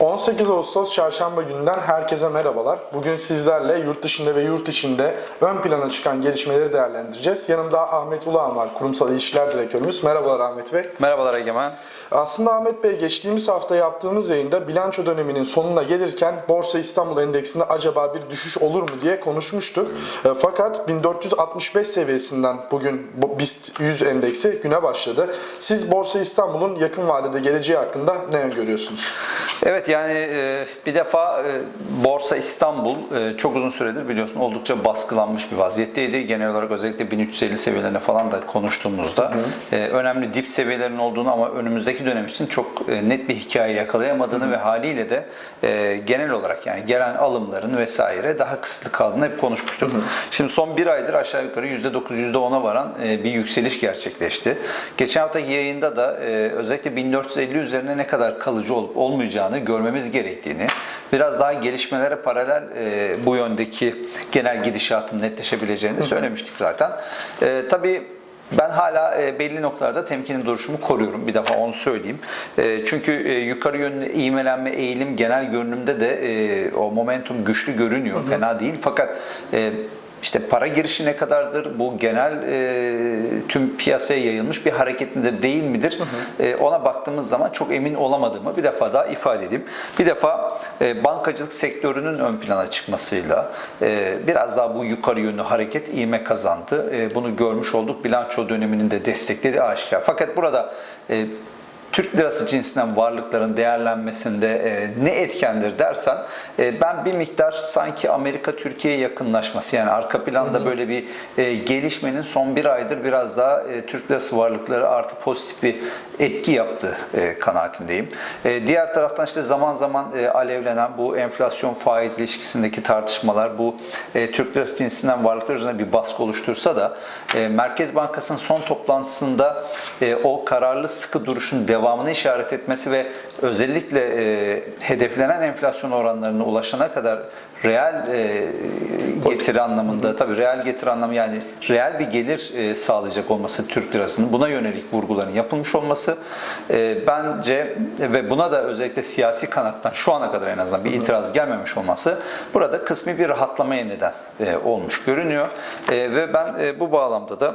18 Ağustos Çarşamba gününden herkese merhabalar. Bugün sizlerle yurt dışında ve yurt içinde ön plana çıkan gelişmeleri değerlendireceğiz. Yanımda Ahmet Ulağan var, Kurumsal İlişkiler Direktörümüz. Merhabalar Ahmet Bey. Merhabalar Egemen. Aslında Ahmet Bey geçtiğimiz hafta yaptığımız yayında bilanço döneminin sonuna gelirken Borsa İstanbul Endeksinde acaba bir düşüş olur mu diye konuşmuştuk. E, Fakat 1465 seviyesinden bugün bu BIST 100 endeksi güne başladı. Siz Borsa İstanbul'un yakın vadede geleceği hakkında ne öngörüyorsunuz? Evet yani e, bir defa e, Borsa İstanbul e, çok uzun süredir biliyorsun oldukça baskılanmış bir vaziyetteydi. Genel olarak özellikle 1350 seviyelerine falan da konuştuğumuzda e, önemli dip seviyelerin olduğunu ama önümüzdeki dönem için çok net bir hikaye yakalayamadığını ve haliyle de genel olarak yani gelen alımların vesaire daha kısıtlı kaldığını hep konuşmuştuk. Şimdi son bir aydır aşağı yukarı %9 %10'a varan bir yükseliş gerçekleşti. Geçen haftaki yayında da özellikle 1450 üzerine ne kadar kalıcı olup olmayacağını görmemiz gerektiğini, biraz daha gelişmelere paralel e, bu yöndeki genel gidişatın netleşebileceğini söylemiştik zaten. E, tabii ben hala e, belli noktalarda temkinli duruşumu koruyorum. Bir defa onu söyleyeyim. E, çünkü e, yukarı yönlü ivmelenme eğilim genel görünümde de o momentum güçlü görünüyor. Fena değil. Fakat işte para girişi ne kadardır? Bu genel e, tüm piyasaya yayılmış bir hareket midir, değil midir? E, ona baktığımız zaman çok emin olamadığımı bir defa daha ifade edeyim. Bir defa e, bankacılık sektörünün ön plana çıkmasıyla e, biraz daha bu yukarı yönlü hareket ivme kazandı. E, bunu görmüş olduk. Bilanço döneminin de desteklediği aşikar. Fakat burada e, Türk lirası cinsinden varlıkların değerlenmesinde e, ne etkendir dersen e, ben bir miktar sanki Amerika-Türkiye yakınlaşması yani arka planda böyle bir e, gelişmenin son bir aydır biraz daha e, Türk lirası varlıkları artı pozitif bir etki yaptığı e, kanaatindeyim. E, diğer taraftan işte zaman zaman e, alevlenen bu enflasyon faiz ilişkisindeki tartışmalar bu e, Türk lirası cinsinden varlıklar üzerine bir baskı oluştursa da e, Merkez Bankası'nın son toplantısında e, o kararlı sıkı duruşun devamını işaret etmesi ve özellikle e, hedeflenen enflasyon oranlarına ulaşana kadar reel e, getiri anlamında tabii reel getiri anlamı yani reel bir gelir e, sağlayacak olması Türk lirasının buna yönelik vurguların yapılmış olması e, bence ve buna da özellikle siyasi kanattan şu ana kadar en azından bir itiraz gelmemiş olması burada kısmi bir rahatlamaya neden e, olmuş görünüyor. E, ve ben e, bu bağlamda da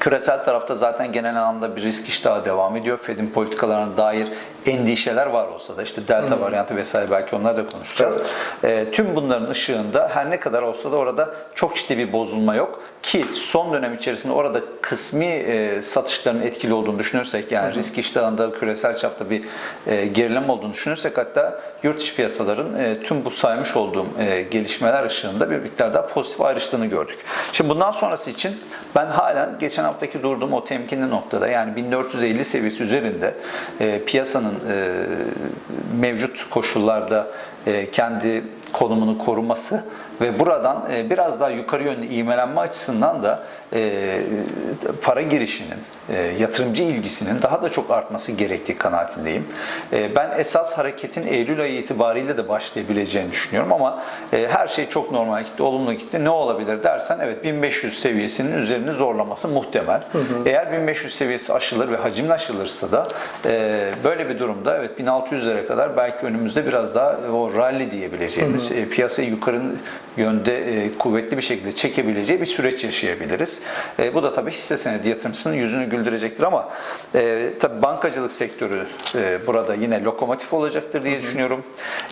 Küresel tarafta zaten genel anlamda bir risk iştahı devam ediyor. Fed'in politikalarına dair endişeler var olsa da işte delta varyantı vesaire belki onları da konuşacağız. E, tüm bunların ışığında her ne kadar olsa da orada çok ciddi bir bozulma yok ki son dönem içerisinde orada kısmi e, satışların etkili olduğunu düşünürsek yani risk iştahında küresel çapta bir e, gerileme olduğunu düşünürsek hatta yurt içi piyasaların e, tüm bu saymış olduğum e, gelişmeler ışığında bir miktar daha pozitif ayrıştığını gördük. Şimdi bundan sonrası için ben halen geçen haftaki durduğum o temkinli noktada yani 1450 seviyesi üzerinde e, piyasanın e, mevcut koşullarda e, kendi konumunu koruması ve buradan e, biraz daha yukarı yönlü ivmelenme açısından da e, para girişinin, e, yatırımcı ilgisinin daha da çok artması gerektiği kanaatindeyim. E, ben esas hareketin Eylül ayı itibariyle de başlayabileceğini düşünüyorum ama e, her şey çok normal gitti, olumlu gitti. Ne olabilir dersen evet 1500 seviyesinin üzerini zorlaması muhtemel. Eğer 1500 seviyesi aşılır ve hacimli aşılırsa da e, böyle bir durumda evet 1600'lere kadar belki önümüzde biraz daha o rally diyebileceğimiz e, piyasayı yukarı yönde e, kuvvetli bir şekilde çekebileceği bir süreç yaşayabiliriz. E, bu da tabii hisse senedi yatırımcısının yüzünü güldürecektir ama e, tabii bankacılık sektörü e, burada yine lokomotif olacaktır diye düşünüyorum.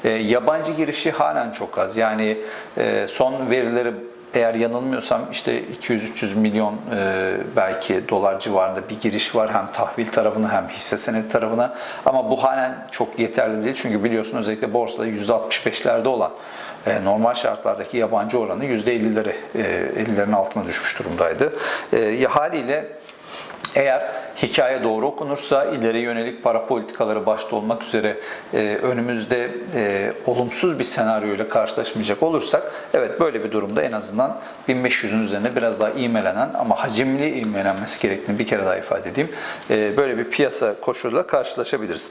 E, yabancı girişi halen çok az. Yani e, son verileri eğer yanılmıyorsam işte 200-300 milyon e, belki dolar civarında bir giriş var hem tahvil tarafına hem hisse senedi tarafına ama bu halen çok yeterli değil çünkü biliyorsun özellikle borsada %65'lerde olan normal şartlardaki yabancı oranı %50'lere e, 50'lerin altına düşmüş durumdaydı. E, haliyle eğer hikaye doğru okunursa ileri yönelik para politikaları başta olmak üzere e, önümüzde e, olumsuz bir senaryo ile karşılaşmayacak olursak evet böyle bir durumda en azından 1500'ün üzerine biraz daha ivmelenen ama hacimli ivmelenmesi gerektiğini bir kere daha ifade edeyim. E, böyle bir piyasa koşuluyla karşılaşabiliriz.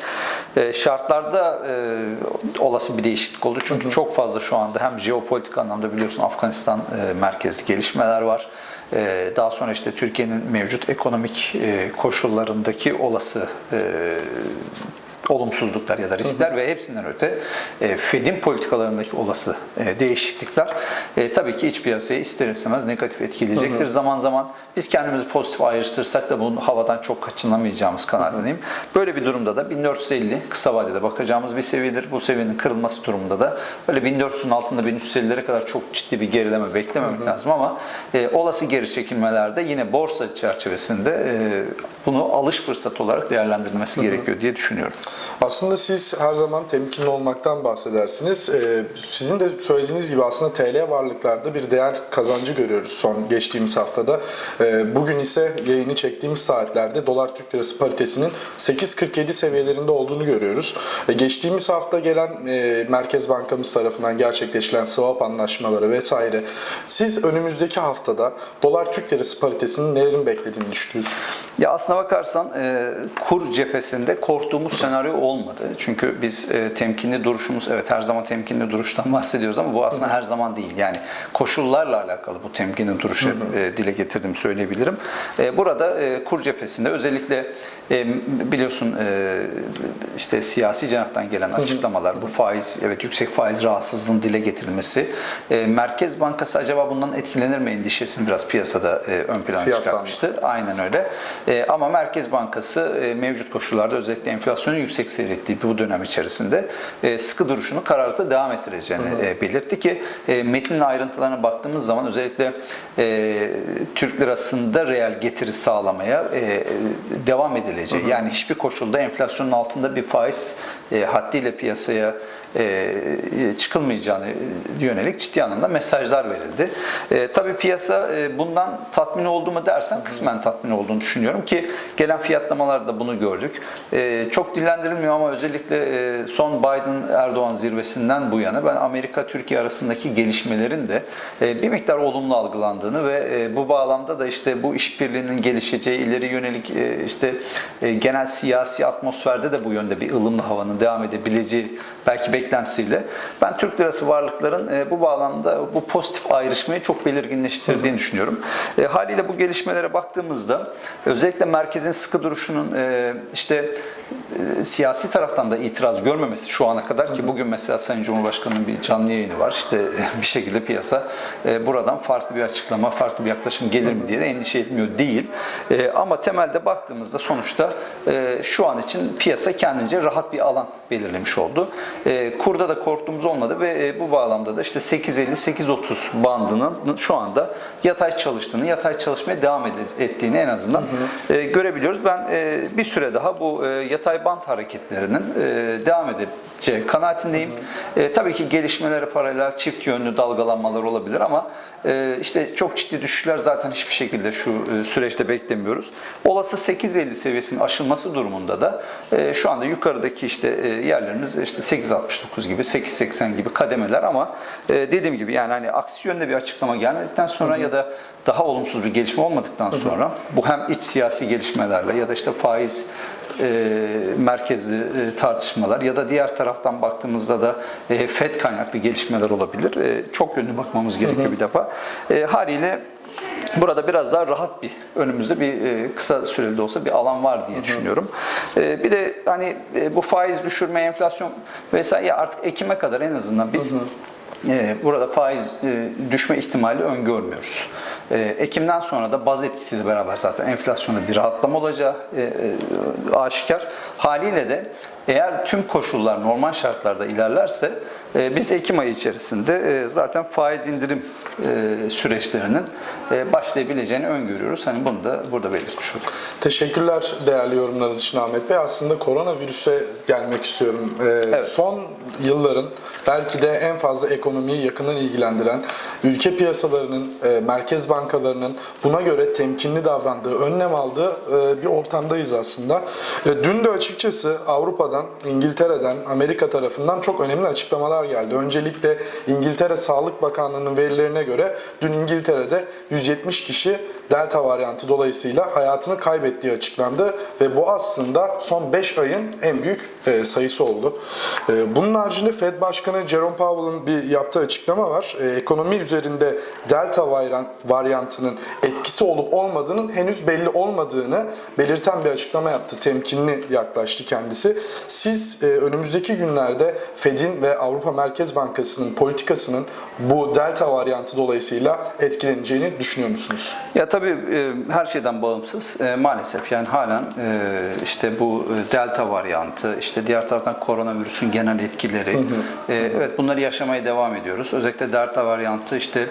E, şartlarda e, olası bir değişiklik oldu. Çünkü çok fazla şu anda hem jeopolitik anlamda biliyorsun Afganistan e, merkezli gelişmeler var. Ee, Daha sonra işte Türkiye'nin mevcut ekonomik e, koşullarındaki olası e, olumsuzluklar ya da riskler ve hepsinden öte e, Fed'in politikalarındaki olası e, değişiklikler e, tabii ki iç piyasayı ister istemez negatif etkileyecektir. Zaman zaman biz kendimizi pozitif ayrıştırsak da bunun havadan çok kaçınamayacağımız kanaatindeyim. Böyle bir durumda da 1450 kısa vadede bakacağımız bir seviyedir. Bu seviyenin kırılması durumunda da böyle 1400'ün altında 1350'lere kadar çok ciddi bir gerileme beklememek lazım ama e, olası geri çekilmelerde yine borsa çerçevesinde e, bunu alış fırsatı olarak değerlendirilmesi gerekiyor diye düşünüyorum. Aslında siz her zaman temkinli olmaktan bahsedersiniz. Ee, sizin de söylediğiniz gibi aslında TL varlıklarda bir değer kazancı görüyoruz son geçtiğimiz haftada. Ee, bugün ise yayını çektiğimiz saatlerde dolar Türk lirası paritesinin 8.47 seviyelerinde olduğunu görüyoruz. Ee, geçtiğimiz hafta gelen e, Merkez Bankamız tarafından gerçekleştiren swap anlaşmaları vesaire. Siz önümüzdeki haftada dolar Türk lirası paritesinin nelerin beklediğini düşünüyorsunuz? Ya aslına bakarsan e, kur cephesinde korktuğumuz senaryo olmadı. Çünkü biz e, temkinli duruşumuz, evet her zaman temkinli duruştan bahsediyoruz ama bu aslında her zaman değil. Yani koşullarla alakalı bu temkinli duruşu e, dile getirdim söyleyebilirim. E, burada e, kur cephesinde özellikle e, biliyorsun e, işte siyasi cenahtan gelen açıklamalar, bu faiz, evet yüksek faiz rahatsızlığının dile getirilmesi, e, Merkez Bankası acaba bundan etkilenir mi endişesini biraz piyasada e, ön plana çıkartmıştı. Aynen öyle. E, ama Merkez Bankası e, mevcut koşullarda özellikle enflasyonun yüksek seyrettiği bu dönem içerisinde e, sıkı duruşunu kararlılıkla devam ettireceğini e, belirtti ki e, metnin ayrıntılarına baktığımız zaman özellikle Türk lirasında reel getiri sağlamaya devam edileceği yani hiçbir koşulda enflasyonun altında bir faiz e, haddiyle piyasaya e, çıkılmayacağını yönelik ciddi anlamda mesajlar verildi. E, tabii piyasa e, bundan tatmin oldu mu dersen kısmen tatmin olduğunu düşünüyorum ki gelen fiyatlamalarda bunu gördük. E, çok dillendirilmiyor ama özellikle e, son Biden-Erdoğan zirvesinden bu yana ben Amerika-Türkiye arasındaki gelişmelerin de e, bir miktar olumlu algılandığını ve e, bu bağlamda da işte bu işbirliğinin gelişeceği ileri yönelik e, işte e, genel siyasi atmosferde de bu yönde bir ılımlı havanın devam edebileceği belki beklentisiyle ben Türk lirası varlıkların e, bu bağlamda bu pozitif ayrışmayı çok belirginleştirdiğini düşünüyorum. E, haliyle bu gelişmelere baktığımızda özellikle merkezin sıkı duruşunun e, işte e, siyasi taraftan da itiraz görmemesi şu ana kadar ki bugün mesela Sayın Cumhurbaşkanı'nın bir canlı yayını var. İşte bir şekilde piyasa e, buradan farklı bir açıklama, farklı bir yaklaşım gelir mi diye de endişe etmiyor değil. E, ama temelde baktığımızda sonuçta e, şu an için piyasa kendince rahat bir alan belirlemiş oldu. E, kurda da korktuğumuz olmadı ve e, bu bağlamda da işte 8.50-8.30 bandının şu anda yatay çalıştığını, yatay çalışmaya devam ettiğini en azından e, görebiliyoruz. Ben e, bir süre daha bu e, yatay band hareketlerinin e, devam edeceği kanaatindeyim. E, tabii ki gelişmelere paralel çift yönlü dalgalanmalar olabilir ama e, işte çok ciddi düşüşler zaten hiçbir şekilde şu e, süreçte beklemiyoruz. Olası 8.50 seviyesinin aşılması durumunda da e, şu anda yukarıdaki işte e, yerlerimiz işte 8.69 gibi 8.80 gibi kademeler ama e, dediğim gibi yani hani aksi yönde bir açıklama gelmedikten sonra ya da daha olumsuz bir gelişme olmadıktan sonra bu hem iç siyasi gelişmelerle ya da işte faiz merkezli e, tartışmalar ya da diğer taraftan baktığımızda da e, FED kaynaklı gelişmeler olabilir. E, çok yönlü bakmamız gerekiyor bir defa. E, haliyle Burada biraz daha rahat bir önümüzde bir e, kısa süreli de olsa bir alan var diye düşünüyorum. E, bir de hani e, bu faiz düşürme, enflasyon vesaire artık Ekim'e kadar en azından biz e, burada faiz e, düşme ihtimali öngörmüyoruz. E, Ekim'den sonra da baz etkisiyle beraber zaten enflasyonda bir rahatlama olacağı e, e, aşikar. Haliyle de eğer tüm koşullar normal şartlarda ilerlerse e, biz Ekim ayı içerisinde e, zaten faiz indirim e, süreçlerinin e, başlayabileceğini öngörüyoruz. Hani bunu da burada belirtmiş olduk. Teşekkürler değerli yorumlarınız için Ahmet Bey. Aslında koronavirüse gelmek istiyorum. Ee, Son yılların belki de en fazla ekonomiyi yakından ilgilendiren ülke piyasalarının, e, merkez bankalarının buna göre temkinli davrandığı, önlem aldığı e, bir ortamdayız aslında. E, dün de açıkçası Avrupa'dan, İngiltere'den, Amerika tarafından çok önemli açıklamalar geldi. Öncelikle İngiltere Sağlık Bakanlığı'nın verilerine göre dün İngiltere'de 170 kişi delta varyantı dolayısıyla hayatını kaybettiği açıklandı ve bu aslında son 5 ayın en büyük e, sayısı oldu. E, bunun haricinde Fed Başkanı Jerome Powell'ın bir yaptığı açıklama var. E, ekonomi üzerinde delta varyan- varyantının etkisi olup olmadığının henüz belli olmadığını belirten bir açıklama yaptı. Temkinli yaklaştı kendisi. Siz önümüzdeki günlerde Fed'in ve Avrupa Merkez Bankası'nın politikasının bu delta varyantı dolayısıyla etkileneceğini düşünüyor musunuz? Ya tabii e, her şeyden bağımsız e, maalesef yani halen e, işte bu delta varyantı, işte diğer taraftan koronavirüsün genel etkileri, e, evet bunları yaşamaya devam ediyoruz. Özellikle delta varyantı işte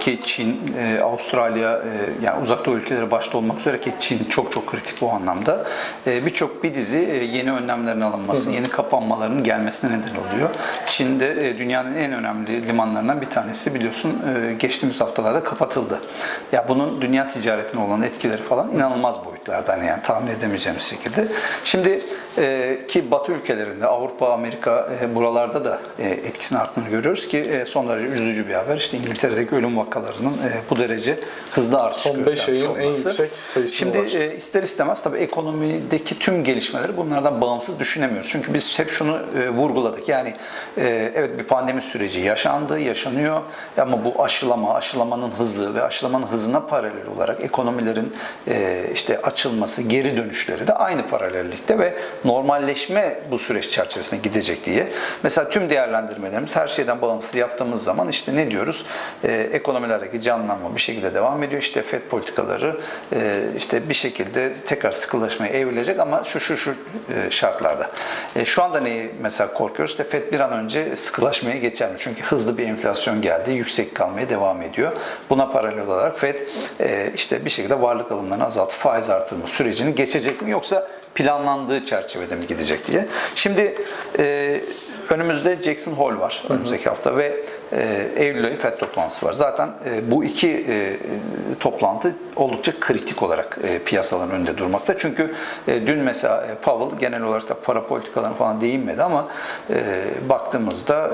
ki Çin, Avustralya, yani uzak doğu ülkeleri başta olmak üzere ki Çin çok çok kritik bu anlamda. Birçok bir dizi yeni önlemlerin alınması, yeni kapanmaların gelmesine neden oluyor. Çin'de dünyanın en önemli limanlarından bir tanesi biliyorsun geçtiğimiz haftalarda kapatıldı. Ya bunun dünya ticaretine olan etkileri falan inanılmaz boyutlarda hani yani tahmin edemeyeceğimiz şekilde. Şimdi e, ki Batı ülkelerinde Avrupa, Amerika e, buralarda da e, etkisinin arttığını görüyoruz ki e, son derece üzücü bir haber. İşte İngiltere'deki ölüm vakalarının e, bu derece hızlı artış Son beş göstermiş ayın en yüksek sayısına Şimdi ulaştı. e, ister istemez tabii ekonomideki tüm gelişmeleri bunlardan bağımsız düşünemiyoruz. Çünkü biz hep şunu e, vurguladık. Yani e, evet bir pandemi süreci yaşandı, yaşanıyor ama bu aşılama, aşılamanın hızı ve aşılamanın hızına paralel olarak ekonomilerin e, işte açılması, geri dönüşleri de aynı paralellikte ve normalleşme bu süreç çerçevesinde gidecek diye. Mesela tüm değerlendirmelerimiz her şeyden bağımsız yaptığımız zaman işte ne diyoruz? E, ekonomilerdeki canlanma bir şekilde devam ediyor. İşte FED politikaları e, işte bir şekilde tekrar sıkılaşmaya evrilecek ama şu şu şu e, şartlarda. E, şu anda neyi mesela korkuyoruz? İşte FED bir an önce sıkılaşmaya geçer mi? Çünkü hızlı bir enflasyon geldi, yüksek kalmaya devam ediyor. Buna paralel olarak FED e, işte bir şekilde varlık alımlarını azaltıp faiz artırma sürecini geçecek mi yoksa planlandığı çerçevede mi gidecek diye. Şimdi e, önümüzde Jackson Hole var önümüzdeki hafta ve Eylül ayı FED toplantısı var. Zaten e, bu iki e, toplantı oldukça kritik olarak e, piyasaların önünde durmakta. Çünkü dün mesela Powell genel olarak da para politikalarına falan değinmedi ama baktığımızda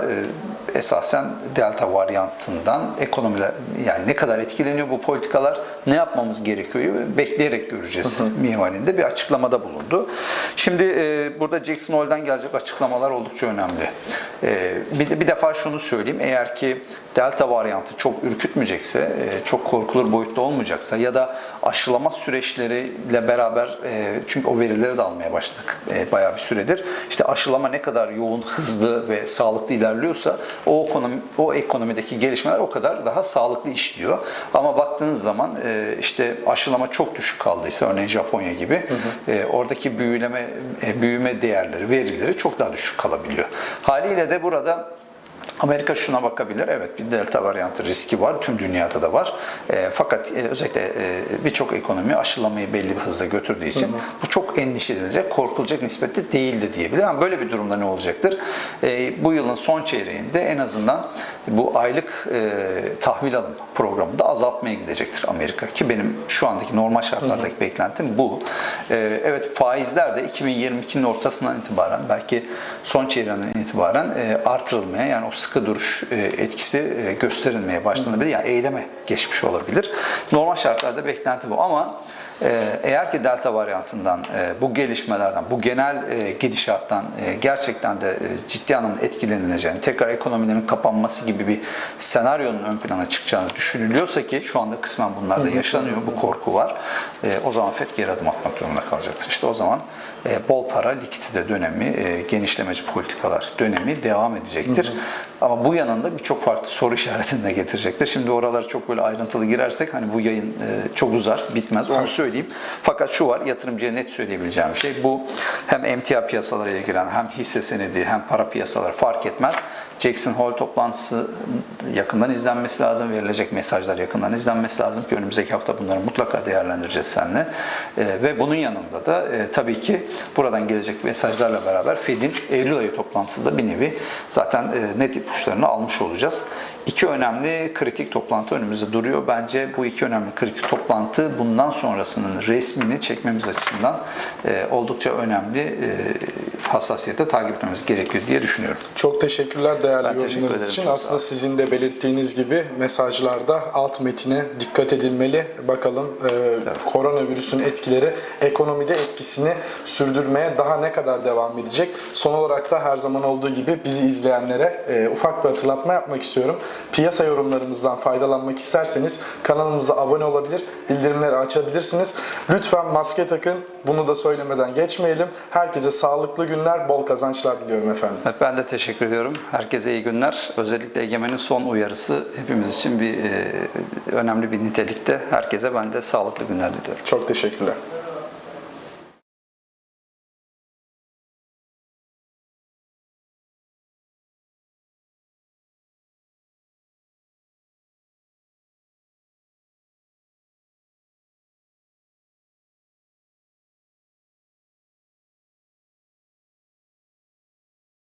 esasen delta varyantından ekonomiler yani ne kadar etkileniyor bu politikalar, ne yapmamız gerekiyor bekleyerek göreceğiz minvalinde bir açıklamada bulundu. Şimdi burada Jackson Hole'dan gelecek açıklamalar oldukça önemli. Bir, bir defa şunu söyleyeyim, eğer ki delta varyantı çok ürkütmeyecekse, e, çok korkulur boyutta olmayacaksa ya da aşılama süreçleriyle beraber e, çünkü o verileri de almaya başladık e, bayağı bir süredir. İşte aşılama ne kadar yoğun, hızlı ve sağlıklı ilerliyorsa o ekonomi o ekonomideki gelişmeler o kadar daha sağlıklı işliyor. Ama baktığınız zaman e, işte aşılama çok düşük kaldıysa örneğin Japonya gibi e, oradaki büyüleme e, büyüme değerleri, verileri çok daha düşük kalabiliyor. Haliyle de burada Amerika şuna bakabilir. Evet bir delta varyantı riski var. Tüm dünyada da var. E, fakat e, özellikle e, birçok ekonomi aşılamayı belli bir hızla götürdüğü için bu çok endişelenecek, korkulacak nispette değildi diyebilir. Ama böyle bir durumda ne olacaktır? E, bu yılın son çeyreğinde en azından bu aylık e, tahvil alım programında azaltmaya gidecektir Amerika. Ki benim şu andaki normal şartlardaki beklentim bu. E, evet faizler de 2022'nin ortasından itibaren belki son çeyreğinden itibaren e, artırılmaya yani o sıkı duruş e, etkisi e, gösterilmeye başlanabilir. Yani eyleme geçmiş olabilir. Normal şartlarda beklenti bu ama eğer ki delta varyantından, e, bu gelişmelerden, bu genel e, gidişattan e, gerçekten de ciddi anlamda etkilenileceğini, tekrar ekonomilerin kapanması gibi bir senaryonun ön plana çıkacağını düşünülüyorsa ki şu anda kısmen bunlar da yaşanıyor, bu korku var. O zaman FED geri adım atmak zorunda kalacaktır. İşte o zaman bol para likidite dönemi, genişlemeci politikalar dönemi devam edecektir. Ama bu yanında birçok farklı soru işaretini de getirecektir. Şimdi oralara çok böyle ayrıntılı girersek hani bu yayın çok uzar, bitmez onu söyleyeyim. Fakat şu var yatırımcıya net söyleyebileceğim şey bu hem emtia piyasalarıyla giren hem hisse senedi hem para piyasaları fark etmez. Jackson Hole toplantısı yakından izlenmesi lazım. Verilecek mesajlar yakından izlenmesi lazım ki önümüzdeki hafta bunları mutlaka değerlendireceğiz seninle. Ee, ve bunun yanında da e, tabii ki buradan gelecek mesajlarla beraber Fed'in Eylül ayı toplantısı da bir nevi zaten e, net ipuçlarını almış olacağız. İki önemli kritik toplantı önümüzde duruyor. Bence bu iki önemli kritik toplantı bundan sonrasının resmini çekmemiz açısından e, oldukça önemli e, hassasiyete takip etmemiz gerekiyor diye düşünüyorum. Çok teşekkürler değerli Ben teşekkür yorumlarınız ederim, için. Aslında sizin de belirttiğiniz gibi mesajlarda alt metine dikkat edilmeli. Bakalım e, koronavirüsün etkileri ekonomide etkisini sürdürmeye daha ne kadar devam edecek? Son olarak da her zaman olduğu gibi bizi izleyenlere e, ufak bir hatırlatma yapmak istiyorum. Piyasa yorumlarımızdan faydalanmak isterseniz kanalımıza abone olabilir, bildirimleri açabilirsiniz. Lütfen maske takın. Bunu da söylemeden geçmeyelim. Herkese sağlıklı günler, bol kazançlar diliyorum efendim. Evet, ben de teşekkür ediyorum. Herkese iyi günler. Özellikle Egemen'in son uyarısı hepimiz için bir e, önemli bir nitelikte. Herkese ben de sağlıklı günler diliyorum. Çok teşekkürler.